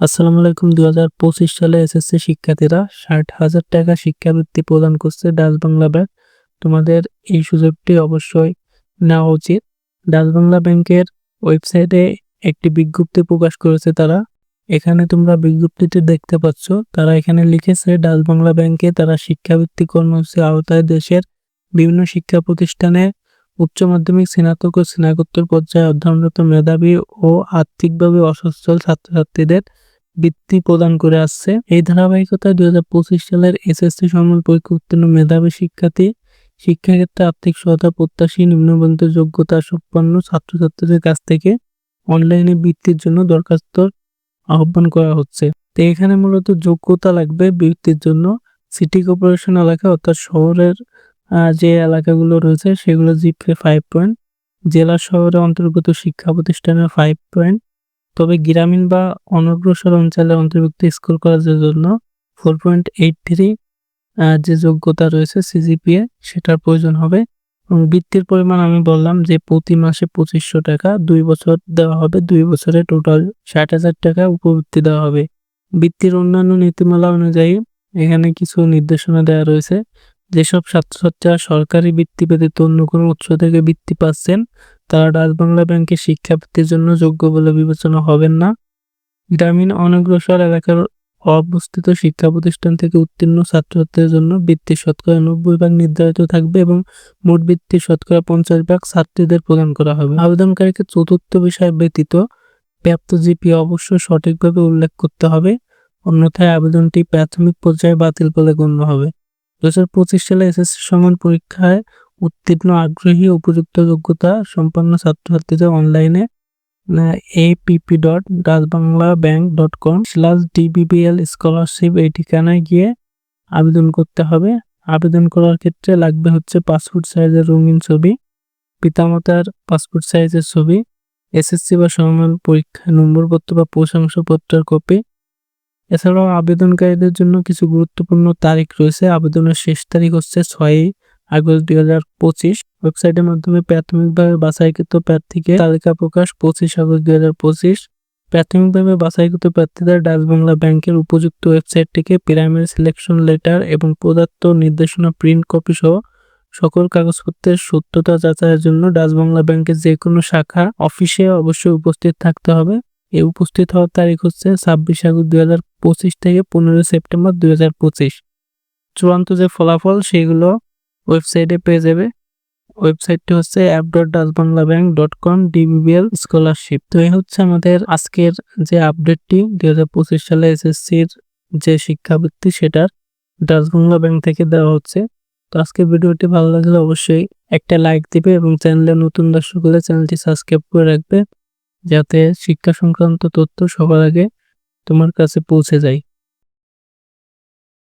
আসসালামু আলাইকুম। দু হাজার পঁচিশ সালে এসএসসি শিক্ষার্থীরা ষাট হাজার টাকা শিক্ষাবৃত্তি প্রদান করছে ডাচ বাংলা ব্যাংক। তোমাদের এই সুযোগটি অবশ্যই নেওয়া উচিত। ডাচ বাংলা ব্যাংকের ওয়েবসাইটে একটি বিজ্ঞপ্তি প্রকাশ করেছে তারা। এখানে তোমরা বিজ্ঞপ্তিটি দেখতে পাচ্ছ, তারা এখানে লিখেছে, ডাচ বাংলা ব্যাংকে তারা শিক্ষাবৃত্তি কর্মসূচির আওতায় দেশের বিভিন্ন শিক্ষা প্রতিষ্ঠানে উচ্চ মাধ্যমিক, স্নাতক ও স্নাতকোত্তর পর্যায়ে অধ্যয়নরত মেধাবী ও আর্থিকভাবে অসচ্ছল ছাত্রছাত্রীদের বৃত্তি প্রদান করে আসছে। এই ধারাবাহিকতায় দুই হাজার পঁচিশ সালের এসএসসি সমমান পরীক্ষা উত্তীর্ণ মেধাবী শিক্ষার্থী, শিক্ষাক্ষেত্রে আর্থিক সহায়তা, প্রত্যাশী নিম্নবন্ত যোগ্যতা সম্পন্ন ছাত্রছাত্রীদের কাছ থেকে অনলাইনে বৃত্তির জন্য দরখাস্ত আহ্বান করা হচ্ছে। তো এখানে মূলত যোগ্যতা লাগবে বৃত্তির জন্য। সিটি কর্পোরেশন এলাকা অর্থাৎ শহরের যে এলাকাগুলো রয়েছে সেগুলো জিপে ফাইভ পয়েন্ট জেলা শহরে অন্তর্গত শিক্ষা প্রতিষ্ঠানের ফাইভ পয়েন্ট তবে গ্রামীণ বা অনগ্রসর অঞ্চলে অন্তর্ভুক্ত স্কুল কলেজের জন্য ফোর পয়েন্ট এইট থ্রি যে যোগ্যতা রয়েছে সিজিপিএ সেটার প্রয়োজন হবে। এবং বৃত্তির পরিমাণ আমি বললাম যে প্রতি মাসে পঁচিশশো টাকা, দুই বছর দেওয়া হবে, দুই বছরে টোটাল ষাট হাজার টাকা উপবৃত্তি দেওয়া হবে। বৃত্তির অন্যান্য নীতিমালা অনুযায়ী এখানে কিছু নির্দেশনা দেওয়া রয়েছে। যেসব ছাত্রছাত্রীরা সরকারি বৃত্তি ব্যতীত অন্য কোনো উৎস থেকে বৃত্তি পাচ্ছেন, তারা ডাচ বাংলা ব্যাংকে শিক্ষাবৃত্তির জন্য যোগ্য বলে বিবেচনা হবেন না। গ্রামীণ অনগ্রসর এলাকার অবস্থিত শিক্ষা প্রতিষ্ঠান থেকে উত্তীর্ণ ছাত্রছাত্রীদের জন্য বৃত্তির শতকরা নব্বই ভাগ নির্ধারিত থাকবে এবং মোট বৃত্তির শতকরা পঞ্চাশ ভাগ ছাত্রীদের প্রদান করা হবে। আবেদনকারীকে চতুর্থ বিষয় ব্যতীত প্রাপ্ত জিপি অবশ্যই সঠিকভাবে উল্লেখ করতে হবে, অন্যথায় আবেদনটি প্রাথমিক পর্যায়ে বাতিল বলে গণ্য হবে। দু হাজার পঁচিশ সালে এসএসসি সমান পরীক্ষায় উত্তীর্ণ, আগ্রহী উপযুক্ত যোগ্যতা সম্পন্ন ছাত্রছাত্রীদের অনলাইনে A P P dot Dutch Bangla bank dot com slash DBBL scholarship এই ঠিকানায় গিয়ে আবেদন করতে হবে। আবেদন করার ক্ষেত্রে লাগবে হচ্ছে পাসপোর্ট সাইজের রঙিন ছবি, পিতামাতার পাসপোর্ট সাইজের ছবি এসএসসি বা সমমান পরীক্ষায় নম্বরপত্র বা প্রশংসাপত্রের কপি এছাড়াও আবেদনকারীদের জন্য কিছু গুরুত্বপূর্ণ তারিখ রয়েছে। আবেদনের শেষ তারিখ হচ্ছে ছয়ই আগস্ট দুই হাজার পঁচিশ। ওয়েবসাইটের মাধ্যমে প্রাথমিকভাবে বাছাইকৃত প্রার্থীকে তালিকা প্রকাশ পঁচিশ আগস্ট দুই হাজার পঁচিশ। প্রাথমিকভাবে বাছাইকৃত প্রার্থীদের ডাচ বাংলা ব্যাংকের উপযুক্ত ওয়েবসাইট থেকে প্রাইমারি সিলেকশন লেটার এবং প্রদত্ত নির্দেশনা প্রিন্ট কপি সহ সকল কাগজপত্রের সত্যতা যাচাইয়ের জন্য ডাচ বাংলা ব্যাংকের যে কোনো শাখা অফিসে অবশ্যই উপস্থিত থাকতে হবে। এই উপস্থিত হওয়ার তারিখ হচ্ছে ছাব্বিশ আগস্ট দুই হাজার পঁচিশ থেকে পনেরোই সেপ্টেম্বর দুই হাজার পঁচিশ। চূড়ান্ত যে ফলাফল, সেগুলো ওয়েবসাইটে পেয়ে যাবে। ওয়েবসাইটটি হচ্ছে app dot Dutch Bangla bank dot com DBBL scholarship তো এই হচ্ছে আমাদের আজকের যে আপডেটটি দুই হাজার পঁচিশ সালে এসএসসির যে শিক্ষাবৃত্তি, সেটার ডাচ বাংলা ব্যাংক থেকে দেওয়া হচ্ছে। তো আজকের ভিডিওটি ভালো লাগলে অবশ্যই একটা লাইক দিবে এবং চ্যানেলে নতুন দর্শক হলে চ্যানেলটি সাবস্ক্রাইব করে রাখবে। যাতে শিক্ষা সংক্রান্ত তথ্য সবার আগে তোমার কাছে পৌঁছে যায়।